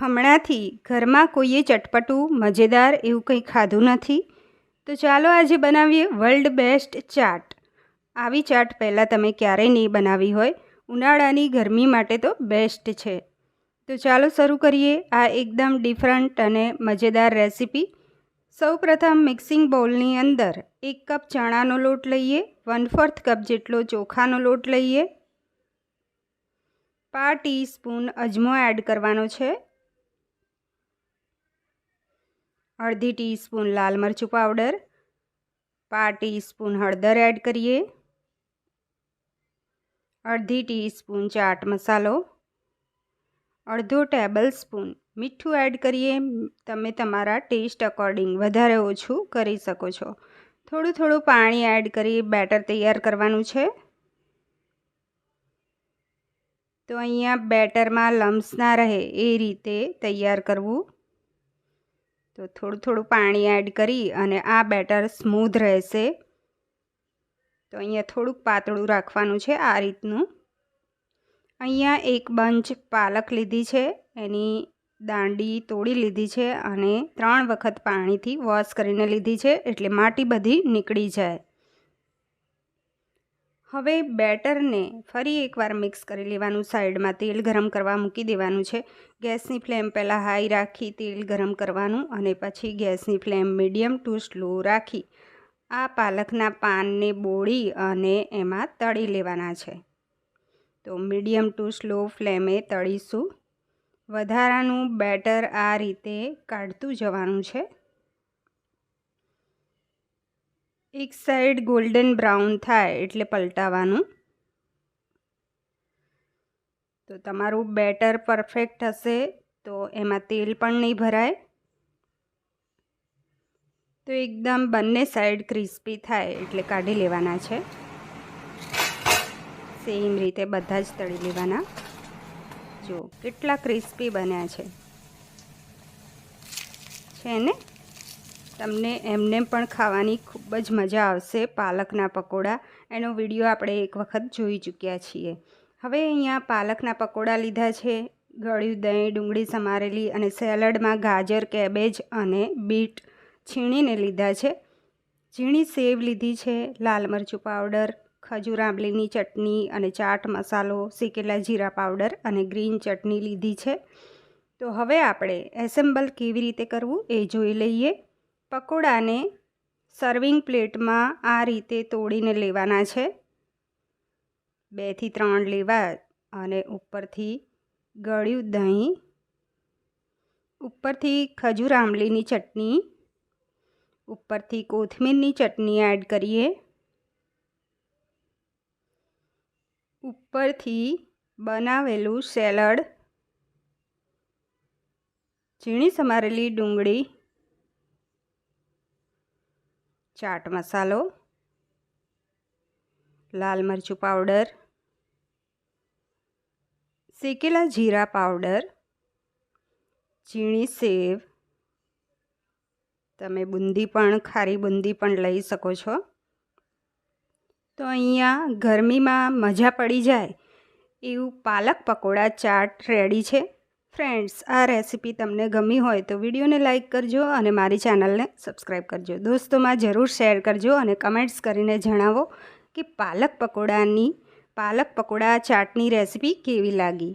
હમણાંથી ઘરમાં કોઈએ ચટપટું, મજેદાર એવું કંઈ ખાધું નથી? તો ચાલો આજે બનાવીએ વર્લ્ડ બેસ્ટ ચાટ. આવી ચાટ પહેલાં તમે ક્યારેય નહીં બનાવી હોય. ઉનાળાની ગરમી માટે તો બેસ્ટ છે. તો ચાલો શરૂ કરીએ આ એકદમ ડિફરન્ટ અને મજેદાર રેસીપી. સૌપ્રથમ મિક્સિંગ બાઉલની અંદર એક કપ ચણાનો લોટ લઈએ, વન ફોર્થ કપ જેટલો ચોખાનો લોટ લઈએ. પા ટીસ્પૂન અજમો એડ કરવાનો છે. અડધી ટીસ્પૂન લાલ મરચું પાવડર પા ટીસ્પૂન હળદર એડ કરીએ. અડધી ટીસ્પૂન ચાટ મસાલો, અડધો ટેબલ સ્પૂન મીઠું એડ કરીએ. તમે તમારા ટેસ્ટ અકોર્ડિંગ વધારે ઓછું કરી શકો છો. થોડું થોડું પાણી એડ કરી બેટર તૈયાર કરવાનું છે. તો અહીંયા બેટરમાં લમ્સ ના રહે એ રીતે તૈયાર કરવું. તો થોડું થોડું પાણી એડ કરી અને આ બેટર સ્મૂધ રહેશે. તો અહીંયા થોડુંક પાતળું રાખવાનું છે આ રીતનું. અહીંયા એક બંચ પાલક લીધી છે, એની દાંડી તોડી લીધી છે અને ત્રણ વખત પાણીથી વોશ કરીને લીધી છે, એટલે માટી બધી નીકળી જાય. હવે બેટરને ફરી એકવાર મિક્સ કરી લેવાનું. સાઈડમાં તેલ ગરમ કરવા મૂકી દેવાનું છે. ગેસની ફ્લેમ પહેલાં હાઈ રાખી તેલ ગરમ કરવાનું અને પછી ગેસની ફ્લેમ મીડિયમ ટુ સ્લો રાખી આ પાલકના પાનને બોળી અને એમાં તળી લેવાના છે. તો મીડિયમ ટુ સ્લો ફ્લેમે તળીશું. વધારાનું બેટર આ રીતે કાઢતું જવાનું છે. એક સાઈડ ગોલ્ડન બ્રાઉન થાય એટલે પલટાવાનું. તો તમારું બેટર પરફેક્ટ હશે, તો એમાં તેલ પણ નહીં ભરાય. તો એકદમ બંને સાઈડ ક્રિસ્પી થાય એટલે કાઢી લેવાના છે. સેમ રીતે બધા જ તળી લેવાના. જો કેટલા ક્રિસ્પી બન્યા છે ને? તમને એમને પણ ખાવાની ખૂબ જ મજા આવશે પાલકના પકોડા. એનો વીડિયો આપણે એક વખત જોઈ ચૂક્યા છીએ. હવે અહીંયા પાલકના પકોડા લીધા છે, ગળ્યું દહીં, ડુંગળી સમારેલી અને સેલડમાં ગાજર, કેબેજ અને બીટ છીણીને લીધા છે. ઝીણી સેવ લીધી છે, લાલ મરચું પાવડર, ખજૂર આંબલીની ચટણી અને ચાટ મસાલો, શેકેલા જીરા પાવડર અને ગ્રીન ચટણી લીધી છે. તો હવે આપણે એસેમ્બલ કેવી રીતે કરવું એ જોઈ લઈએ. પકોડાને સર્વિંગ પ્લેટમાં આ રીતે તોડીને લેવાના છે. બેથી ત્રણ લેવા અને ઉપરથી ગળ્યું દહીં, ઉપરથી ખજૂર આંબલીની ચટણી, ઉપરથી કોથમીરની ચટણી એડ કરીએ. ઉપરથી બનાવેલું સેલડ ઝીણી સમારેલી ડુંગળી ચાટ મસાલો, લાલ મરચું પાવડર, શેકેલા જીરા પાવડર ઝીણી સેવ. તમે બુંદી પણ, ખારી બુંદી પણ લઈ શકો છો. તો અહીંયા ગરમીમાં મજા પડી જાય એવું પાલક પકોડા ચાટ રેડી છે. ફ્રેન્ડ્સ આ રેસીપી તમને ગમી હોય તો વિડીયોને લાઇક કરજો અને મારી ચેનલને સબસ્ક્રાઈબ કરજો. દોસ્તોમાં જરૂર શેર કરજો અને કમેન્ટ્સ કરીને જણાવો કે પાલક પકોડાની, પાલક પકોડા ચાટની રેસીપી કેવી લાગી?